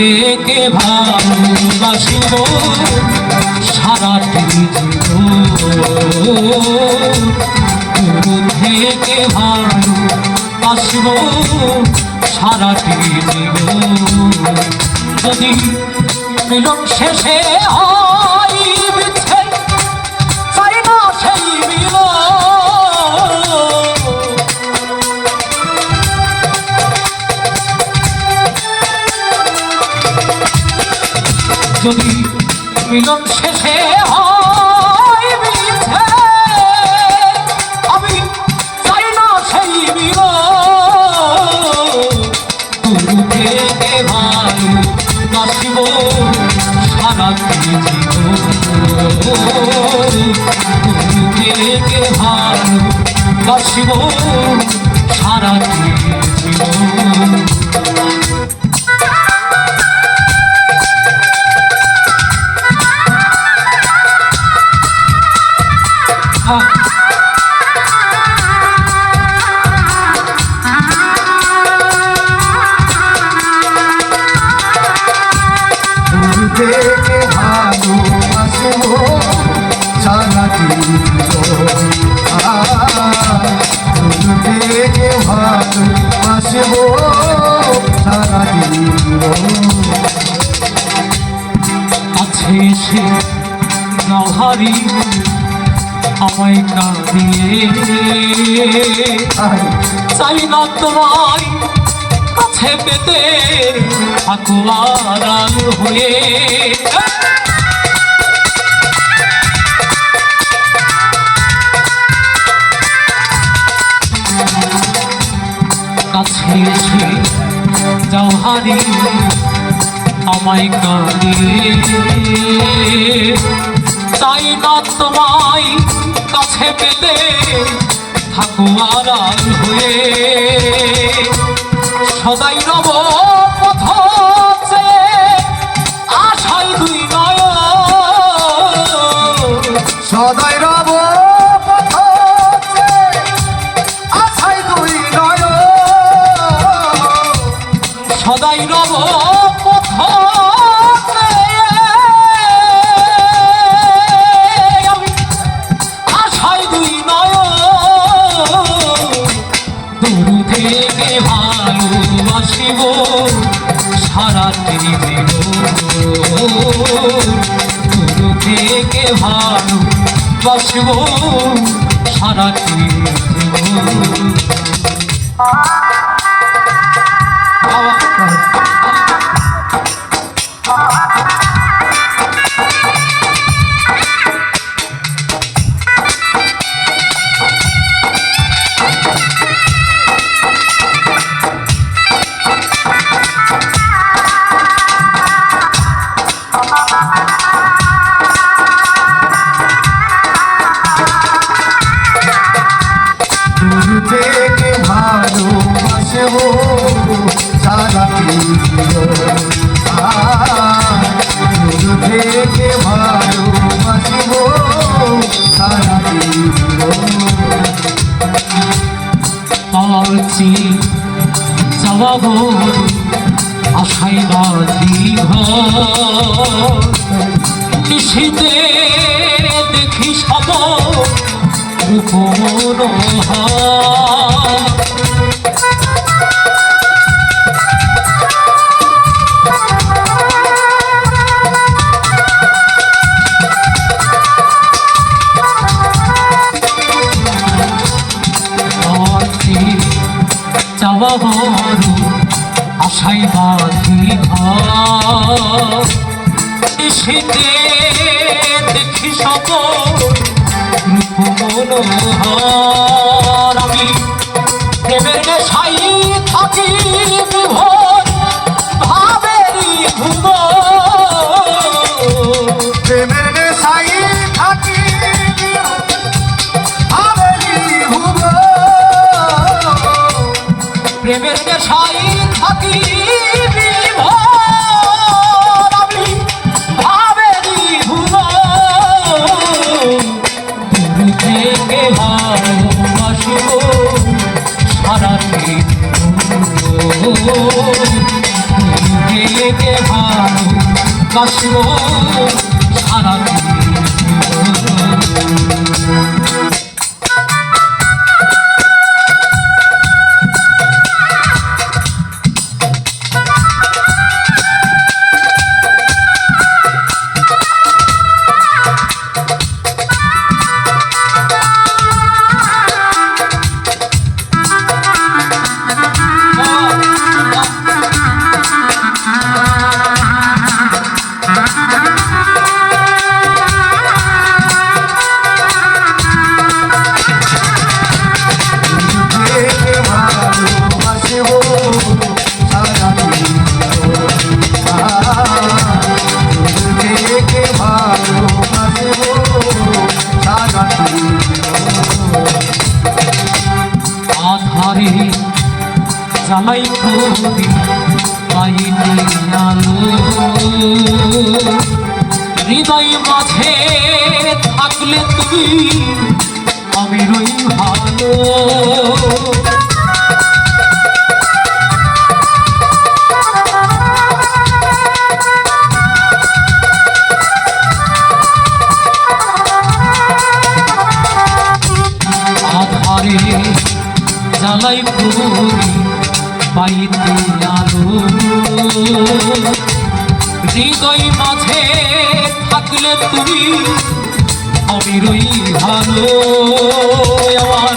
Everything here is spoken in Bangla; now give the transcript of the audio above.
থেকে ভালোবাসিব সারাটি জীবন। থেকে ভালোবাসিব সারাটি জীবন। যদি মিলন শেষে হয় যদি মিলন শেষে হয় মিছে আমি চাই না সেই থেকে ভালো বাসিব সারা জীবন ভালো, বাসিব সারা জীবন। নহারি আমায় কাঁদিয়ে। চাই না কাছে পেতে হয়ে। কাছে আমায় কাঁদিয়ে। না তোমায় কাছে পেতে থাকো আড়াল হয়ে। সদাই রব আশাই দুই নয় সদাই থেকে ভালোবাসিব সারাটি জীবন পাচ্ছি। ঘর আশাই বাদি ঘর দেখি সব রূপমনোহা পাচ্ছি যাওয়া আশাই বাঁধি ঘর। শীতে দেখি সব রূপ রূপমনোহর। বাসব সারা হৃদয় মাঝে থাকলে তুমি আমি রই ভালো। আধারে করি পাইতে আলো হৃদয় মাঝে থাকলে তুমি আমি রই ভালো আমার